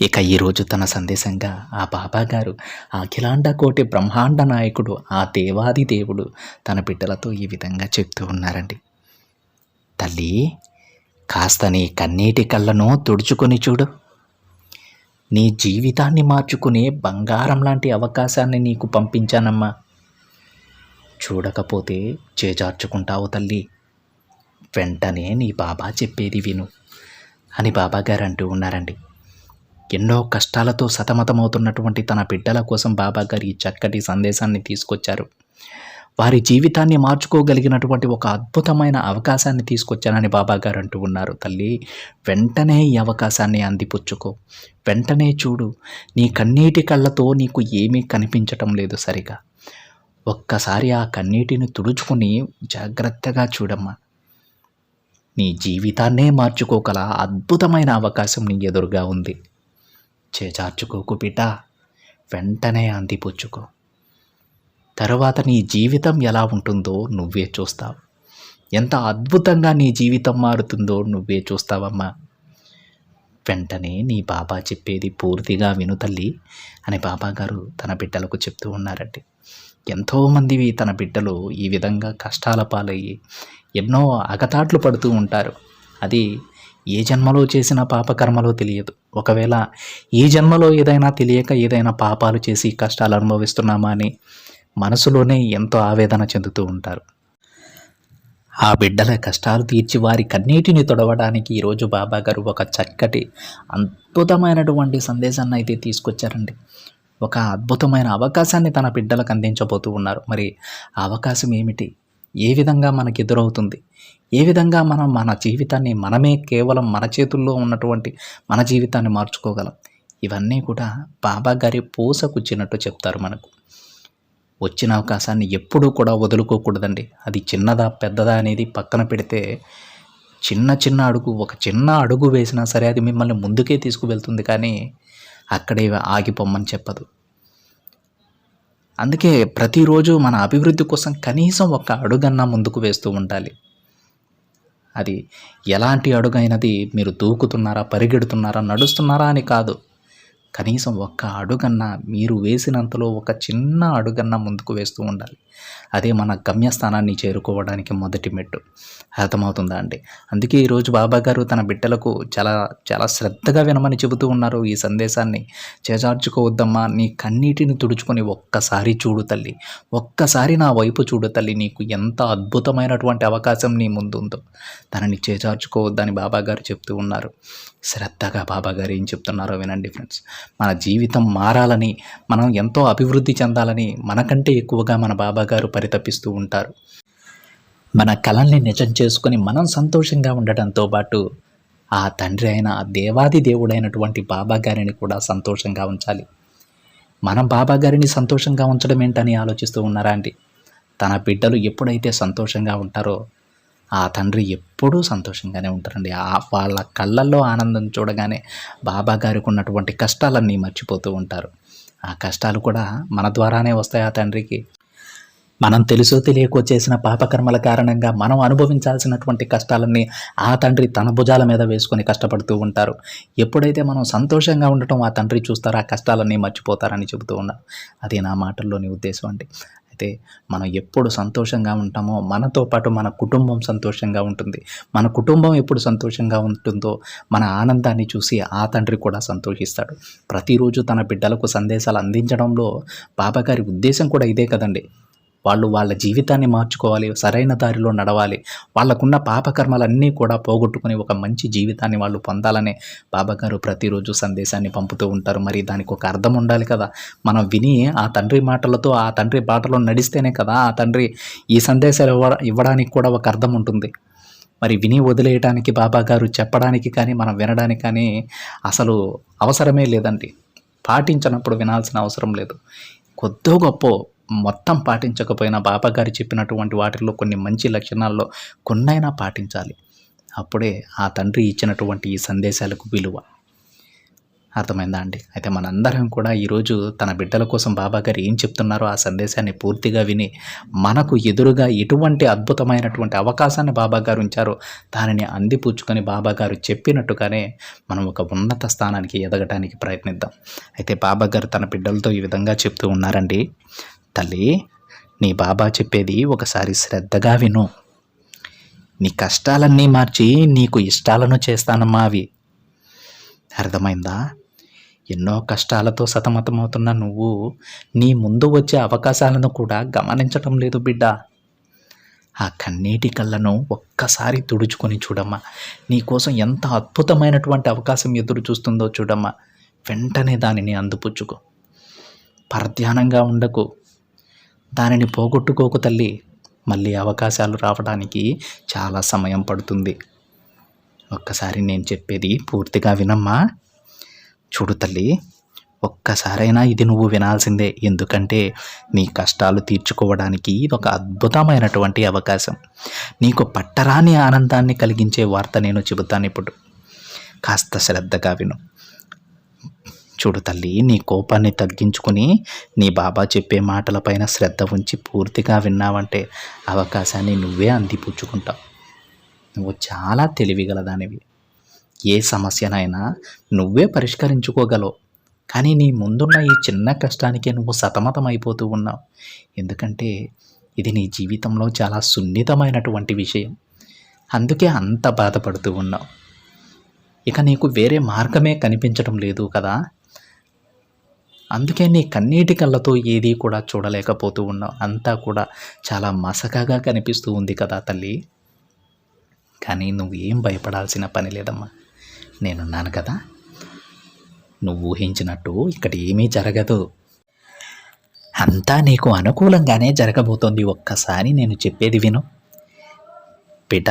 ఇక ఈరోజు తన సందేశంగా ఆ బాబా గారు అఖిలాండ కోటి బ్రహ్మాండ నాయకుడు ఆ దేవాది దేవుడు తన బిడ్డలతో ఈ విధంగా చెప్తూ ఉన్నారండి. తల్లి కాస్త నీ కన్నీటి కళ్ళను తుడుచుకొని చూడు. నీ జీవితాన్ని మార్చుకునే బంగారం లాంటి అవకాశాన్ని నీకు పంపించానమ్మా. చూడకపోతే చేజార్చుకుంటావు తల్లి. వెంటనే నీ బాబా చెప్పేది విను అని బాబాగారు అంటూ ఉన్నారండి. ఎన్నో కష్టాలతో సతమతమవుతున్నటువంటి తన బిడ్డల కోసం బాబాగారు ఈ చక్కటి సందేశాన్ని తీసుకొచ్చారు. వారి జీవితాన్ని మార్చుకోగలిగినటువంటి ఒక అద్భుతమైన అవకాశాన్ని తీసుకొచ్చానని బాబాగారు అంటూ ఉన్నారు. తల్లి వెంటనే ఈ అవకాశాన్ని అందిపుచ్చుకో. వెంటనే చూడు నీ కన్నీటి కళ్ళతో నీకు ఏమీ కనిపించటం లేదు సరిగా. ఒక్కసారి ఆ కన్నీటిని తుడుచుకుని జాగ్రత్తగా చూడమ్మా. నీ జీవితాన్నే మార్చుకోగల అద్భుతమైన అవకాశం నీ ఎదురుగా ఉంది. చేజార్చుకోకు బిడ్డ వెంటనే అందిపుచ్చుకో. తరువాత నీ జీవితం ఎలా ఉంటుందో నువ్వే చూస్తావు. ఎంత అద్భుతంగా నీ జీవితం మారుతుందో నువ్వే చూస్తావమ్మా. వెంటనే నీ బాబా చెప్పేది పూర్తిగా విను తల్లి అని బాబా గారు తన బిడ్డలకు చెప్తూ ఉన్నారండి. ఎంతోమంది తన బిడ్డలు ఈ విధంగా కష్టాల పాలయ్యి ఎన్నో అగతాట్లు పడుతూ ఉంటారు. అది ఏ జన్మలో చేసిన పాపకర్మలో తెలియదు. ఒకవేళ ఈ జన్మలో ఏదైనా తెలియక ఏదైనా పాపాలు చేసి కష్టాలు అనుభవిస్తున్నామా అని మనసులోనే ఎంతో ఆవేదన చెందుతూ ఉంటారు. ఆ బిడ్డల కష్టాలు తీర్చి వారి కన్నీటిని తొడవడానికి ఈరోజు బాబా గారు ఒక చక్కటి అద్భుతమైనటువంటి సందేశాన్ని అయితే తీసుకొచ్చారండి. ఒక అద్భుతమైన అవకాశాన్ని తన బిడ్డలకు అందించబోతూ ఉన్నారు. మరి ఆ అవకాశం ఏమిటి? ఏ విధంగా మనకు ఎదురవుతుంది? ఏ విధంగా మనం మన జీవితాన్ని మనమే కేవలం మన చేతుల్లో ఉన్నటువంటి మన జీవితాన్ని మార్చుకోగలం? ఇవన్నీ కూడా బాబా గారి పూసకుచ్చినట్టు చెప్తారు మనకు. వచ్చిన అవకాశాన్ని ఎప్పుడూ కూడా వదులుకోకూడదండి. అది చిన్నదా పెద్దదా అనేది పక్కన పెడితే చిన్న చిన్న అడుగు ఒక చిన్న అడుగు వేసినా సరే అది మిమ్మల్ని ముందుకే తీసుకువెళ్తుంది కానీ అక్కడే ఆగిపోమ్మని చెప్పదు. అందుకే ప్రతిరోజు మన అభివృద్ధి కోసం కనీసం ఒక అడుగన్నా ముందుకు వేస్తూ ఉండాలి. అది ఎలాంటి అడుగైనది మీరు దూకుతున్నారా పరిగెడుతున్నారా నడుస్తున్నారా అని కాదు. కనీసం ఒక్క అడుగన్నా మీరు వేసినంతలో ఒక చిన్న అడుగన్నా ముందుకు వేస్తూ ఉండాలి. అదే మన గమ్యస్థానాన్ని చేరుకోవడానికి మొదటి మెట్టు. అర్థమవుతుందా అండి? అందుకే ఈరోజు బాబా గారు తన బిడ్డలకు చాలా చాలా శ్రద్ధగా వినమని చెబుతూ ఉన్నారు ఈ సందేశాన్ని. చేజార్చుకోవద్దమ్మా నీ కన్నీటిని తుడుచుకొని ఒక్కసారి చూడు తల్లి. ఒక్కసారి నా వైపు చూడు తల్లి నీకు ఎంత అద్భుతమైనటువంటి అవకాశం నీ ముందుందో. తనని చేజార్చుకోవద్దని బాబా గారు చెప్తూ ఉన్నారు. శ్రద్ధగా బాబా గారు ఏం చెప్తున్నారో వినండి ఫ్రెండ్స్. మన జీవితం మారాలని మనం ఎంతో అభివృద్ధి చెందాలని మనకంటే ఎక్కువగా మన బాబా గారు పరితపిస్తూ ఉంటారు. మన కళల్ని నిజం చేసుకొని మనం సంతోషంగా ఉండటంతో పాటు ఆ తండ్రి అయిన ఆ దేవాది దేవుడైనటువంటి బాబా గారిని కూడా సంతోషంగా ఉంచాలి. మనం బాబా గారిని సంతోషంగా ఉంచడం ఏంటని ఆలోచిస్తూ ఉన్నారా అండి? తన బిడ్డలు ఎప్పుడైతే సంతోషంగా ఉంటారో ఆ తండ్రి ఎప్పుడూ సంతోషంగానే ఉంటారండి. ఆ వాళ్ళ కళ్ళల్లో ఆనందం చూడగానే బాబా గారికి ఉన్నటువంటి కష్టాలన్నీ మర్చిపోతూ ఉంటారు. ఆ కష్టాలు కూడా మన ద్వారానే వస్తాయి ఆ తండ్రికి. మనం తెలుసో తెలియకో చేసిన పాపకర్మల కారణంగా మనం అనుభవించాల్సినటువంటి కష్టాలన్నీ ఆ తండ్రి తన భుజాల మీద వేసుకొని కష్టపడుతూ ఉంటారు. ఎప్పుడైతే మనం సంతోషంగా ఉండటం ఆ తండ్రి చూస్తారో ఆ కష్టాలన్నీ మర్చిపోతారని చెబుతూ ఉన్నారు. అది నా మాటల్లోని ఉద్దేశం అండి. అయితే మనం ఎప్పుడు సంతోషంగా ఉంటామో మనతో పాటు మన కుటుంబం సంతోషంగా ఉంటుంది. మన కుటుంబం ఎప్పుడు సంతోషంగా ఉంటుందో మన ఆనందాన్ని చూసి ఆ తండ్రి కూడా సంతోషిస్తాడు. ప్రతిరోజు తన బిడ్డలకు సందేశాలు అందించడంలో బాబాగారి ఉద్దేశం కూడా ఇదే కదండి. వాళ్ళు వాళ్ళ జీవితాన్ని మార్చుకోవాలి సరైన దారిలో నడవాలి. వాళ్ళకున్న పాపకర్మలన్నీ కూడా పోగొట్టుకుని ఒక మంచి జీవితాన్ని వాళ్ళు పొందాలనే బాబాగారు ప్రతిరోజు సందేశాన్ని పంపుతూ ఉంటారు. మరి దానికి ఒక అర్థం ఉండాలి కదా. మనం విని ఆ తండ్రి మాటలతో ఆ తండ్రి బాటలో నడిస్తేనే కదా ఆ తండ్రి ఈ సందేశాలు ఇవ్వ ఇవ్వడానికి కూడా ఒక అర్థం ఉంటుంది. మరి విని వదిలేయడానికి బాబాగారు చెప్పడానికి కానీ మనం వినడానికి కానీ అసలు అవసరమే లేదండి. పాటించినప్పుడు వినాల్సిన అవసరం లేదు. కొద్దో గొప్ప మొత్తం పాటించకపోయినా బాబాగారు చెప్పినటువంటి వాటిల్లో కొన్ని మంచి లక్షణాల్లో కొన్నైనా పాటించాలి. అప్పుడే ఆ తండ్రి ఇచ్చినటువంటి ఈ సందేశాలకు విలువ. అర్థమైందా అండి? అయితే మనందరం కూడా ఈరోజు తన బిడ్డల కోసం బాబాగారు ఏం చెప్తున్నారో ఆ సందేశాన్ని పూర్తిగా విని మనకు ఎదురుగా ఎటువంటి అద్భుతమైనటువంటి అవకాశాన్ని బాబాగారు ఉంచారో దానిని అందిపుచ్చుకొని బాబాగారు చెప్పినట్టుగానే మనం ఒక ఉన్నత స్థానానికి ఎదగటానికి ప్రయత్నిద్దాం. అయితే బాబాగారు తన బిడ్డలతో ఈ విధంగా చెప్తూ ఉన్నారండి. తల్లి నీ బాబా చెప్పేది ఒకసారి శ్రద్ధగా విను. నీ కష్టాలన్నీ మార్చి నీకు ఇష్టాలను చేస్తానమ్మా అవి. అర్థమైందా? ఎన్నో కష్టాలతో సతమతమవుతున్న నువ్వు నీ ముందు వచ్చే అవకాశాలను కూడా గమనించటం లేదు బిడ్డ. ఆ కన్నీటి కళ్ళను ఒక్కసారి తుడుచుకొని చూడమ్మా. నీకోసం ఎంత అద్భుతమైనటువంటి అవకాశం ఎదురు చూస్తుందో చూడమ్మా. వెంటనే దానిని అందుపుచ్చుకో. పరధ్యానంగా ఉండకు. దానిని పోగొట్టుకోకు తల్లి. మళ్ళీ అవకాశాలు రావడానికి చాలా సమయం పడుతుంది. ఒక్కసారి నేను చెప్పేది పూర్తిగా వినమ్మా. చూడు తల్లి ఒక్కసారైనా ఇది నువ్వు వినాల్సిందే. ఎందుకంటే నీ కష్టాలు తీర్చుకోవడానికి ఇది ఒక అద్భుతమైనటువంటి అవకాశం. నీకు పట్టరాని ఆనందాన్ని కలిగించే వార్త నేను చెబుతాను ఇప్పుడు కాస్త శ్రద్ధగా విను. చూడు తల్లి నీ కోపాన్ని తగ్గించుకుని నీ బాబా చెప్పే మాటలపైన శ్రద్ధ ఉంచి పూర్తిగా విన్నావంటే అవకాశాన్ని నువ్వే అందిపుచ్చుకుంటావు. నువ్వు చాలా తెలివిగలదానివి. ఏ సమస్యనైనా నువ్వే పరిష్కరించుకోగలవు. కానీ నీ ముందున్న ఈ చిన్న కష్టానికే నువ్వు సతమతమైపోతూ ఉన్నావు. ఎందుకంటే ఇది నీ జీవితంలో చాలా సున్నితమైనటువంటి విషయం. అందుకే అంత బాధపడుతూ ఉన్నావు. ఇక నీకు వేరే మార్గమే కనిపించడం లేదు కదా? అందుకే నీ కన్నీటి కళ్ళతో ఏదీ కూడా చూడలేకపోతూ ఉన్నావు. అంతా కూడా చాలా మసకగా కనిపిస్తూ ఉంది కదా తల్లి. కానీ నువ్వు ఏం భయపడాల్సిన పని లేదమ్మా. నేనున్నాను కదా. నువ్వు ఊహించినట్టు ఇక్కడ ఏమీ జరగదు. అంతా నీకు అనుకూలంగానే జరగబోతోంది. ఒక్కసారి నేను చెప్పేది విను. బిడ్డ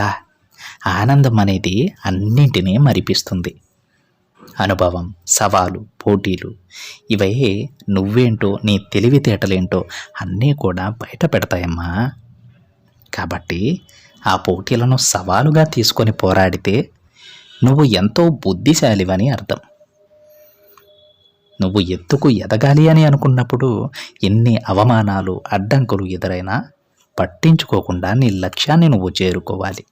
ఆనందం అనేది అన్నింటినీ మరిపిస్తుంది. అనుభవం సవాలు పోటీలు ఇవే నువ్వేంటో నీ తెలివితేటలేంటో అన్నీ కూడా బయట పెడతాయమ్మా. కాబట్టి ఆ పోటీలను సవాలుగా తీసుకొని పోరాడితే నువ్వు ఎంతో బుద్ధిశాలివని అర్థం. నువ్వు ఎత్తుకు ఎదగాలి అని అనుకున్నప్పుడు ఎన్ని అవమానాలు అడ్డంకులు ఎదురైనా పట్టించుకోకుండా నీ లక్ష్యాన్ని నువ్వు చేరుకోవాలి.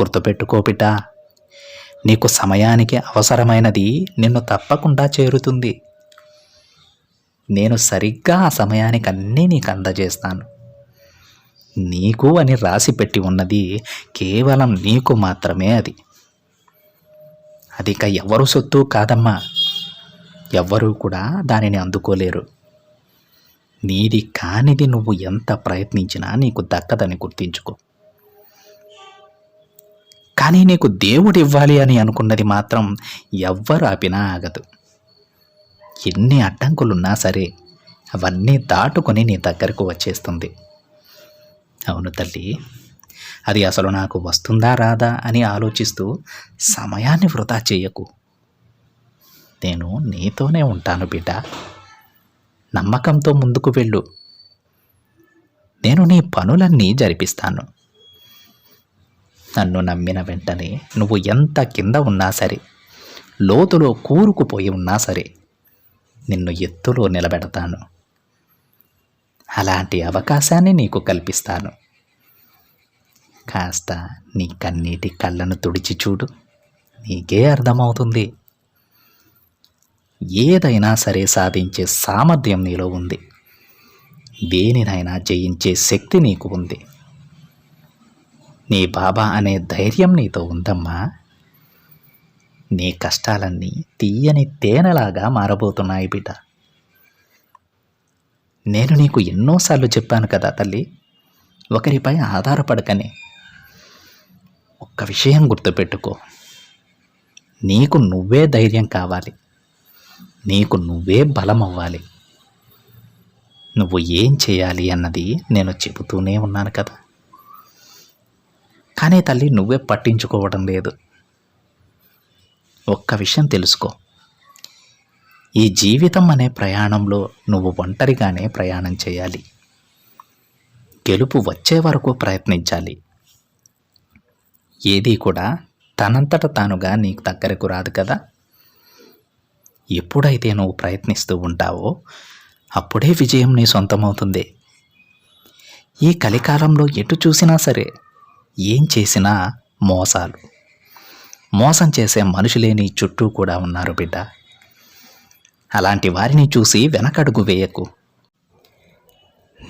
గుర్తుపెట్టుకోపిటా నీకు సమయానికి అవసరమైనది నిన్ను తప్పకుండా చేరుతుంది. నేను సరిగ్గా ఆ సమయానికి అన్నీ నీకు అందజేస్తాను. నీకు అని రాసి పెట్టి ఉన్నది కేవలం నీకు మాత్రమే అది. అది ఇక ఎవరు సొత్తు కాదమ్మా. ఎవ్వరూ కూడా దానిని అందుకోలేరు. నీది కానిది నువ్వు ఎంత ప్రయత్నించినా నీకు దక్కదని గుర్తించుకో. కానీ నీకు దేవుడు ఇవ్వాలి అని అనుకున్నది మాత్రం ఎవ్వరు ఆపినా ఆగదు. ఎన్ని అడ్డంకులున్నా సరే అవన్నీ దాటుకొని నీ దగ్గరకు వచ్చేస్తుంది. అవును తల్లి అది అసలు నాకు వస్తుందా రాదా అని ఆలోచిస్తూ సమయాన్ని వృధా చేయకు. నేను నీతోనే ఉంటాను బిడ్డ. నమ్మకంతో ముందుకు వెళ్ళు. నేను నీ పనులన్నీ జరిపిస్తాను. నన్ను నమ్మిన వెంటనే నువ్వు ఎంత కింద ఉన్నా సరే లోతులో కూరుకుపోయి ఉన్నా సరే నిన్ను ఎత్తులో నిలబెడతాను. అలాంటి అవకాశాన్ని నీకు కల్పిస్తాను. కాస్త నీ కన్నీటి కళ్ళను తుడిచి చూడు నీకే అర్థమవుతుంది. ఏదైనా సరే సాధించే సామర్థ్యం నీలో ఉంది. దేనినైనా జయించే శక్తి నీకు ఉంది. నీ బాబా అనే ధైర్యం నీతో ఉందమ్మా. నీ కష్టాలన్నీ తీయని తేనెలాగా మారబోతున్నాయి బిడ్డ. నేను నీకు ఎన్నోసార్లు చెప్పాను కదా తల్లి ఒకరిపై ఆధారపడకని. ఒక్క విషయం గుర్తుపెట్టుకో. నీకు నువ్వే ధైర్యం కావాలి. నీకు నువ్వే బలం అవ్వాలి నువ్వు ఏం చేయాలి అన్నది నేను చెబుతూనే ఉన్నాను కదా. కానీ తల్లి నువ్వే పట్టించుకోవడం లేదు. ఒక్క విషయం తెలుసుకో. ఈ జీవితం అనే ప్రయాణంలో నువ్వు ఒంటరిగానే ప్రయాణం చేయాలి. గెలుపు వచ్చే వరకు ప్రయత్నించాలి. ఏది కూడా తనంతట తానుగా నీకు దగ్గరకు రాదు కదా? ఎప్పుడైతే నువ్వు ప్రయత్నిస్తూ ఉంటావో అప్పుడే విజయం నీ సొంతమవుతుంది. ఈ కలికాలంలో ఎటు చూసినా సరే ఏం చేసినా మోసాలు. మోసం చేసే మనుషులేని చుట్టూ కూడా ఉన్నారు బిడ్డ. అలాంటి వారిని చూసి వెనకడుగు వేయకు.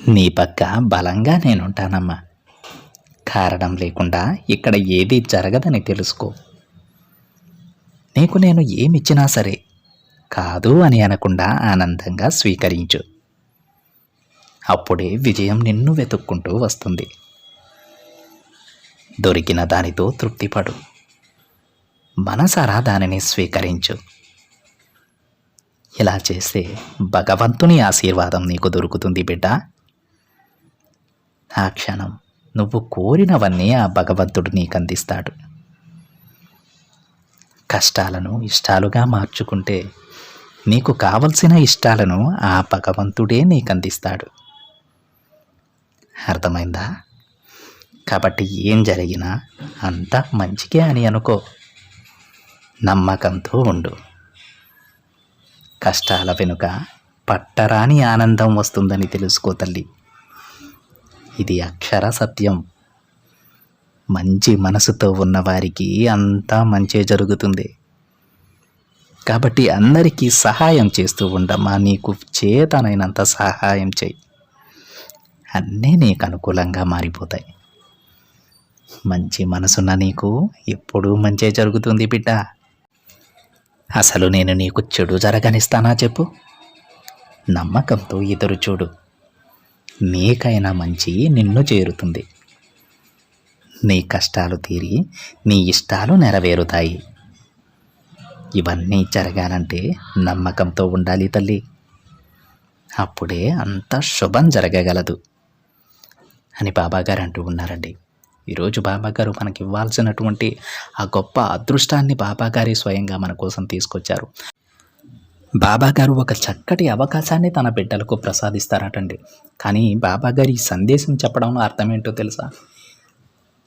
నీ పక్క బలంగా నేనుంటానమ్మా. కారణం లేకుండా ఇక్కడ ఏది జరగదని తెలుసుకో. నీకు నేను ఏమిచ్చినా సరే కాదు అని అనకుండా ఆనందంగా స్వీకరించు. అప్పుడే విజయం నిన్ను వెతుక్కుంటూ వస్తుంది. దొరికిన దానితో తృప్తిపడు. మనసారా దానిని స్వీకరించు. ఇలా చేస్తే భగవంతుని ఆశీర్వాదం నీకు దొరుకుతుంది బిడ్డ. ఆ క్షణం నువ్వు కోరినవన్నీ ఆ భగవంతుడు నీకు అందిస్తాడు కష్టాలను ఇష్టాలుగా మార్చుకుంటే నీకు కావలసిన ఇష్టాలను ఆ భగవంతుడే నీకు అందిస్తాడు అర్థమైందా? కాబట్టి ఏం జరిగినా అంతా మంచికే అని అనుకో. నమ్మకంతో ఉండు. కష్టాల వెనుక పట్టరాని ఆనందం వస్తుందని తెలుసుకో తల్లి. ఇది అక్షర సత్యం. మంచి మనసుతో ఉన్నవారికి అంతా మంచే జరుగుతుంది. కాబట్టి అందరికీ సహాయం చేస్తూ ఉండమ్మా. నీకు చేతనైనంత సహాయం చేయి. అన్నీ నీకు అనుకూలంగా మారిపోతాయి. మంచి మనసున్న నీకు ఎప్పుడూ మంచి జరుగుతుంది బిడ్డ. అసలు నేను నీకు చెడు జరగనిస్తానా చెప్పు. నమ్మకంతో ఎదురు చూడు. నీకైనా మంచి నిన్ను చేరుతుంది. నీ కష్టాలు తీరి నీ ఇష్టాలు నెరవేరుతాయి. ఇవన్నీ జరగాలంటే నమ్మకంతో ఉండాలి తల్లి. అప్పుడే అంత శుభం జరగగలదు. అని బాబాగారు అంటూ ఉన్నారండి. ఈరోజు బాబాగారు మనకి ఇవ్వాల్సినటువంటి ఆ గొప్ప అదృష్టాన్ని బాబాగారి స్వయంగా మన కోసం తీసుకొచ్చారు. బాబాగారు ఒక చక్కటి అవకాశాన్ని తన బిడ్డలకు ప్రసాదిస్తారటండి. కానీ బాబాగారి ఈ సందేశం చెప్పడంలో అర్థం ఏంటో తెలుసా?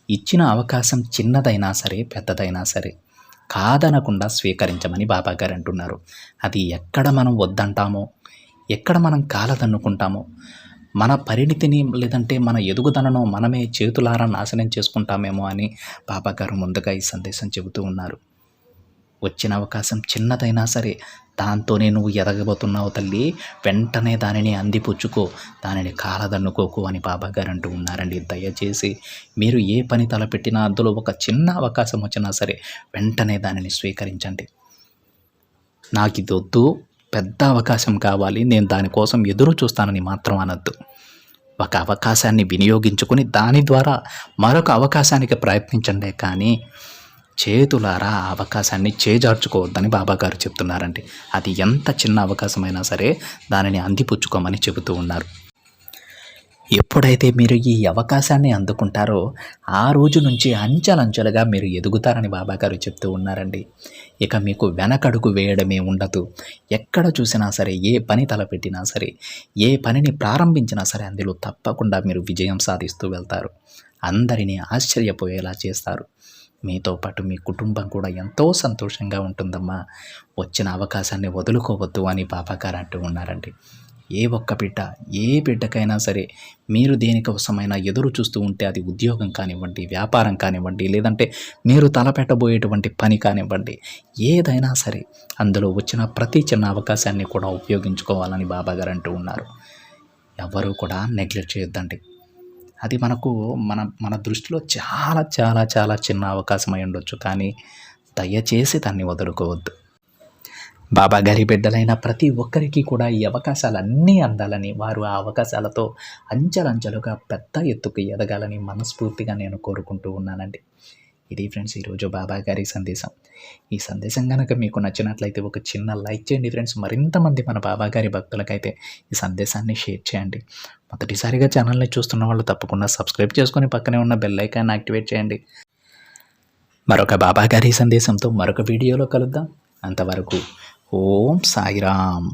ఇచ్చిన అవకాశం చిన్నదైనా సరే పెద్దదైనా సరే కాదనకుండా స్వీకరించమని బాబాగారు అంటున్నారు. అది ఎక్కడ మనం వద్దంటామో ఎక్కడ మనం కాలదన్నుకుంటామో మన పరిణితిని లేదంటే మన ఎదుగుదలను మనమే చేతులారా నాశనం చేసుకుంటామేమో అని బాబాగారు ముందుగా ఈ సందేశం చెబుతూ ఉన్నారు. వచ్చిన అవకాశం చిన్నదైనా సరే దాంతోనే నువ్వు ఎదగబోతున్నావు తల్లి. వెంటనే దానిని అందిపుచ్చుకో దానిని కాలదన్నుకోకు అని బాబాగారు అంటూ ఉన్నారండి. దయచేసి మీరు ఏ పని తలపెట్టినా అందులో ఒక చిన్న అవకాశం వచ్చినా సరే వెంటనే దానిని స్వీకరించండి. నాకు ఇది వద్దు పెద్ద అవకాశం కావాలి. నేను దానికోసం ఎదురు చూస్తానని మాత్రం అనొద్దు. ఒక అవకాశాన్ని వినియోగించుకుని దాని ద్వారా మరొక అవకాశానికి ప్రయత్నించండి కానీ చేతులారా ఆ అవకాశాన్ని చేజార్చుకోవద్దని బాబాగారు చెప్తున్నారండి. అది ఎంత చిన్న అవకాశమైనా సరే దానిని అందిపుచ్చుకోమని చెబుతూ ఉన్నారు. ఎప్పుడైతే మీరు ఈ అవకాశాన్ని అందుకుంటారో ఆ రోజు నుంచి అంచెలంచెలుగా మీరు ఎదుగుతారని బాబాగారు చెప్తూ ఉన్నారండి. ఇక మీకు వెనకడుగు వేయడమే ఉండదు. ఎక్కడ చూసినా సరే ఏ పని తలపెట్టినా సరే ఏ పనిని ప్రారంభించినా సరే అందులో తప్పకుండా మీరు విజయం సాధిస్తూ వెళ్తారు. అందరినీ ఆశ్చర్యపోయేలా చేస్తారు. మీతో పాటు మీ కుటుంబం కూడా ఎంతో సంతోషంగా ఉంటుందమ్మా. వచ్చిన అవకాశాన్ని వదులుకోవద్దు అని బాబాగారు అంటూ ఉన్నారండి. ఏ ఒక్క బిడ్డ ఏ బిడ్డకైనా సరే మీరు దేనికోసమైనా ఎదురు చూస్తూ ఉంటే అది ఉద్యోగం కానివ్వండి వ్యాపారం కానివ్వండి లేదంటే మీరు తలపెట్టబోయేటువంటి పని కానివ్వండి ఏదైనా సరే అందులో వచ్చిన ప్రతి చిన్న అవకాశాన్ని కూడా ఉపయోగించుకోవాలని బాబాగారు అంటూ ఉన్నారు. ఎవరూ కూడా నెగ్లెక్ట్ చేయొద్దండి. అది మనకు మన మన దృష్టిలో చాలా చాలా చాలా చిన్న అవకాశం ఉండొచ్చు కానీ దయచేసి దాన్ని వదులుకోవద్దు. బాబా గారి బిడ్డలైన ప్రతి ఒక్కరికి కూడా ఈ అవకాశాలన్నీ అందాలని వారు ఆ అవకాశాలతో అంచెలంచెలుగా పెద్ద ఎత్తుకు ఎదగాలని మనస్ఫూర్తిగా నేను కోరుకుంటూ ఉన్నానండి. ఇది ఫ్రెండ్స్ ఈరోజు బాబా గారి సందేశం. ఈ సందేశం కనుక మీకు నచ్చినట్లయితే ఒక చిన్న లైక్ చేయండి ఫ్రెండ్స్. మరింత మంది మన బాబా గారి భక్తులకైతే ఈ సందేశాన్ని షేర్ చేయండి. మొదటిసారిగా ఛానల్ని చూస్తున్న వాళ్ళు తప్పకుండా సబ్స్క్రైబ్ చేసుకొని పక్కనే ఉన్న బెల్ ఐకాన్ యాక్టివేట్ చేయండి. మరొక బాబా గారి సందేశంతో మరొక వీడియోలో కలుద్దాం. అంతవరకు ஓம் சாய்ராம்.